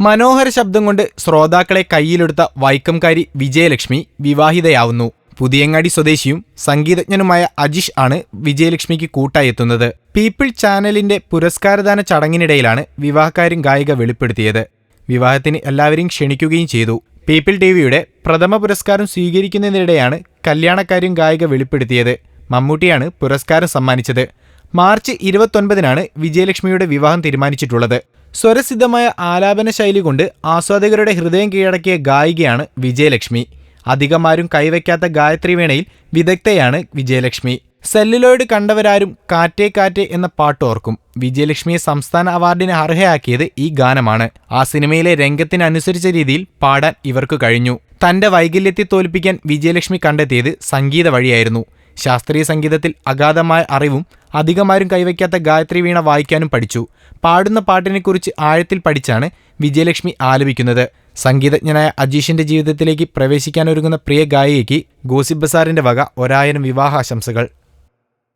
മനോഹര ശബ്ദം കൊണ്ട് ശ്രോതാക്കളെ കയ്യിലെടുത്ത വൈക്കംകാരി വിജയലക്ഷ്മി വിവാഹിതയാവുന്നു. പുതിയങ്ങാടി സ്വദേശിയും സംഗീതജ്ഞനുമായ അജിഷ് ആണ് വിജയലക്ഷ്മിക്ക് കൂട്ടായെത്തുന്നത്. പീപ്പിൾ ചാനലിന്റെ പുരസ്കാരദാന ചടങ്ങിനിടയിലാണ് വിവാഹക്കാരും ഗായിക വെളിപ്പെടുത്തിയത്. വിവാഹത്തിന് എല്ലാവരെയും ക്ഷണിക്കുകയും ചെയ്തു. പീപ്പിൾ ടി വിയുടെ പ്രഥമ പുരസ്കാരം സ്വീകരിക്കുന്നതിനിടെയാണ് കല്യാണക്കാരും ഗായിക വെളിപ്പെടുത്തിയത്. മമ്മൂട്ടിയാണ് പുരസ്കാരം സമ്മാനിച്ചത്. മാർച്ച് ഇരുപത്തൊൻപതിനാണ് വിജയലക്ഷ്മിയുടെ വിവാഹം തീരുമാനിച്ചിട്ടുള്ളത്. സ്വരസിദ്ധമായ ആലാപന ശൈലി കൊണ്ട് ആസ്വാദകരുടെ ഹൃദയം കീഴടക്കിയ ഗായികയാണ് വിജയലക്ഷ്മി. അധികമാരും കൈവയ്ക്കാത്ത ഗായത്രി വേണയിൽ വിദഗ്ധയാണ് വിജയലക്ഷ്മി. സെല്ലുലോയിഡ് കണ്ടവരാരും കാറ്റേ കാറ്റേ എന്ന പാട്ട് ഓർക്കും. വിജയലക്ഷ്മിയെ സംസ്ഥാന അവാർഡിന് അർഹയാക്കിയത് ഈ ഗാനമാണ്. ആ സിനിമയിലെ രംഗത്തിനനുസരിച്ച രീതിയിൽ പാടാൻ ഇവർക്ക് കഴിഞ്ഞു. തന്റെ വൈകല്യത്തെ തോൽപ്പിക്കാൻ വിജയലക്ഷ്മി കണ്ടെത്തിയത് സംഗീത വഴിയായിരുന്നു. ശാസ്ത്രീയ സംഗീതത്തിൽ അഗാധമായ അറിവും അധികമാരും കൈവയ്ക്കാത്ത ഗായത്രി വീണ വായിക്കാനും പഠിച്ചു. പാടുന്ന പാട്ടിനെക്കുറിച്ച് ആഴത്തിൽ പഠിച്ചാണ് വിജയലക്ഷ്മി ആലപിക്കുന്നത്. സംഗീതജ്ഞനായ അജീഷിന്റെ ജീവിതത്തിലേക്ക് പ്രവേശിക്കാനൊരുങ്ങുന്ന പ്രിയ ഗായികയ്ക്ക് ഗോസിബ് ബസാറിന്റെ വക ഒരായിരം വിവാഹാശംസകൾ.